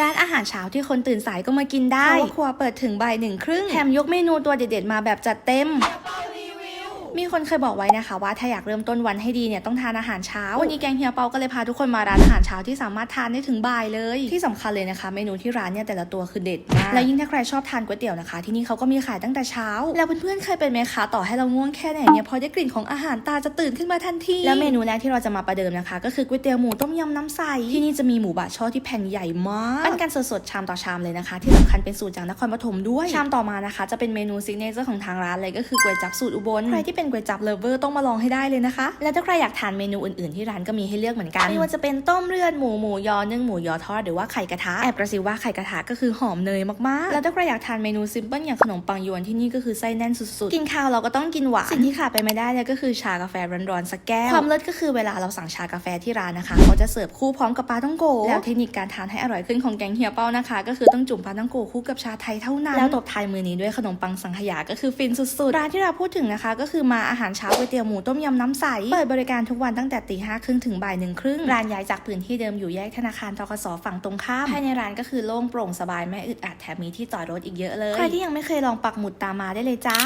ร้านอาหารเช้าที่คนตื่นสายก็มากินได้เพราะว่าครัวเปิดถึงบ่ายหนึ่งครึ่งแถมยกเมนูตัวเด็ดๆมาแบบจัดเต็ม มีคนเคยบอกไว้นะคะว่าถ้าอยากเริ่มต้นวันให้ดีเนี่ยต้องทานอาหารเช้า วันนี้แกงเฮียเปาก็เลยพาทุกคนมาร้านอาหารเช้าที่สามารถทานได้ถึงบ่ายเลย ที่สำคัญเลยนะคะ เมนูที่ร้านเนี่ยแต่ละตัวคือเด็ดมากแล้วยิ่งถ้าใครชอบทานก๋วยเตี๋ยวนะคะ ที่นี่เขาก็มีขายตั้งแต่เช้า แล้วเพื่อนๆเคยเป็นไหมคะต่อให้เราง่วงแค่ไหนเนี่ยพอได้กลิ่นของอาหารตาจะตื่นขึ้นมาทันทีแล้วเมนูแรกที่เราจะมาประเดิมนะคะ ก็คือก๋วยเตี๋ยวหมูต้มยำน้ำใสที่นี่จะมีหมูบะช่อที่แผ่นใหญ่มากปั้นกันสดๆชามต่อชามเลยนะคะ ที่สำคัญเป็นสูตรจากนครปฐมด้วยชามต่อมานะคะ จะเป็นเมนูซิกเนเจอร์ของทางร้านเลยก็คือก๋วยจั๊บสูตรอุบลใครที่เป็นก๋วยจั๊บเลฟเวอร์ต้องมาลองให้ได้เลยนะคะ แล้วถ้าใครอยากทานเมนูอื่นๆที่ร้านก็มีให้เลือกเหมือนกันไม่ว่าจะเป็นต้มเลือดหมูหมูยอนึ่งหมูยอทอดหรือว่าไข่กระทะแอบกระซิบว่าไข่กระทะก็คือหอมเนยมากๆ แล้วถ้าใครอยากทานเมนูซิมเปิลอย่างขนมปังยวนที่นี่ก็คือไส้แน่นสุดๆ กินข้าวเราก็ต้องกินหวานสิ่งที่ขาดไปไม่ได้เลยก็คือชากาแฟร้อนๆสักแก้วความเลิศก็คือเวลาเราสั่งชากาแฟที่ร้านนะคะเขาจะเสิร์ฟคู่พร้อมกับปลาต้องโกแล้วเทคนิคการทานให้อร่อยขึ้นของแกงเฮียเป้านะคะ ก็คือต้องจุ่มปลาต้องโกคู่กับชาไทยเท่านั้นแล้วตบท้ายมือนี้ด้วยขนมปังสังขยาก็คือฟินสุดๆร้านที่เราพูดถึงนะคะก็คือมาอาหารเช้าก๋วยเตี๋ยวหมูต้มยำน้ำใส เปิดบริการทุกวันตั้งแต่ตีห้าครึ่งถึงบ่ายหนึ่งครึ่งร้านย้ายจากพื้นที่เดิมอยู่แยกธนาคารทกสฝั่งตรงข้ามภายในร้านก็คือโล่งโปร่งสบายไม่อึดอัดแถมมีที่จอดรถอีกเยอะเลยใครที่ยังไม่เคยลองปักหมุดตามมาได้เลยจ้า